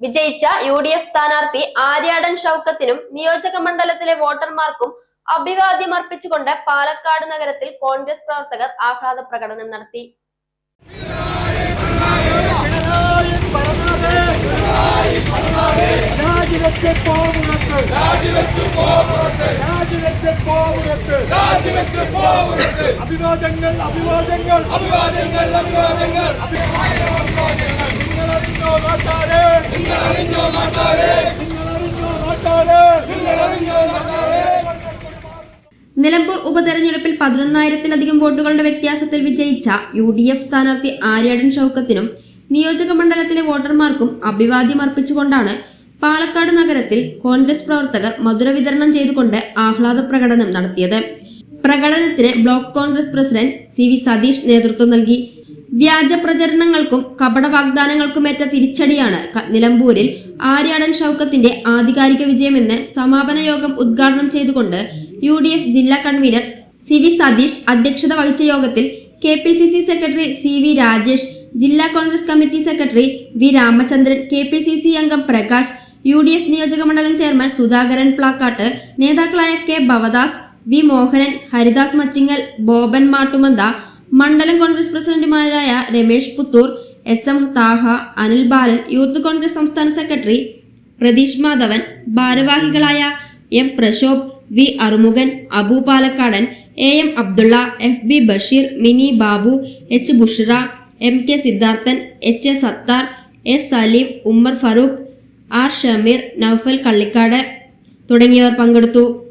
വിജയിച്ച U D F സ്ഥാനാർത്ഥി ആര്യാടൻ ഷൌക്കത്തിനും നിയോജക മണ്ഡലത്തിലെ വോട്ടർമാർക്കും അഭിവാദ്യം അർപ്പിച്ചുകൊണ്ട് പാലക്കാട് നഗരത്തിൽ കോൺഗ്രസ് പ്രവർത്തകർ ആഹ്ലാദ പ്രകടനം നടത്തി നാട്ടാരെ നിങ്ങളറിഞ്ഞോ നാട്ടാരെ നിങ്ങളറിഞ്ഞോ നാട്ടാരെ നിങ്ങളറിഞ്ഞോ നാട്ടാരെ നിലമ്പൂർ ഉപതെരഞ്ഞെടുപ്പിൽ പതിനൊന്നായിരത്തിലധികം വോട്ടുകളുടെ വ്യത്യാസത്തിൽ വിജയിച്ച യു ഡി എഫ് സ്ഥാനാർത്ഥി ആര്യാടൻ ഷൌക്കത്തിനും നിയോജക മണ്ഡലത്തിലെ വോട്ടർമാർക്കും അഭിവാദ്യം അർപ്പിച്ചുകൊണ്ടാണ് പാലക്കാട് നഗരത്തിൽ കോൺഗ്രസ് പ്രവർത്തകർ മധുര വിതരണം ചെയ്തുകൊണ്ട് ആഹ്ലാദ പ്രകടനം നടത്തിയത്. പ്രകടനത്തിന് block Congress president C V Satheesh നേതൃത്വം നൽകി. വ്യാജ പ്രചരണങ്ങൾക്കും കപട വാഗ്ദാനങ്ങൾക്കുമേറ്റ തിരിച്ചടിയാണ് നിലമ്പൂരിൽ ആര്യാടൻ ഷൌക്കത്തിന്റെ ആധികാരിക വിജയമെന്ന് സമാപന യോഗം ഉദ്ഘാടനം ചെയ്തുകൊണ്ട് യു ഡി എഫ് ജില്ലാ കൺവീനർ സി വി സതീഷ് അധ്യക്ഷത വഹിച്ച യോഗത്തിൽ K P C C secretary C V Rajesh ജില്ലാ Congress committee secretary V Ramachandran K P C C അംഗം പ്രകാശ് യു ഡി എഫ് നിയോജക മണ്ഡലം ചെയർമാൻ സുധാകരൻ പ്ലാക്കാട്ട് നേതാക്കളായ കെ ഭവദാസ് വി മോഹനൻ ഹരിദാസ് മച്ചിങ്ങൽ ബോബൻ മാട്ടുമന്ത മണ്ഡലം കോൺഗ്രസ് പ്രസിഡന്റുമാരായ Ramesh Puthur S M Thaha Anil Balan youth Congress സംസ്ഥാന secretary Pratheesh Madhavan ഭാരവാഹികളായ M Prashobh V Arumukhan Abu Palakkadan A M Abdulla F B Basheer Mini Babu H Bushra M K Siddharthan H A Sathar S Salim Ummer Farooq R Shameer Noufal Kallikkad തുടങ്ങിയവർ പങ്കെടുത്തു.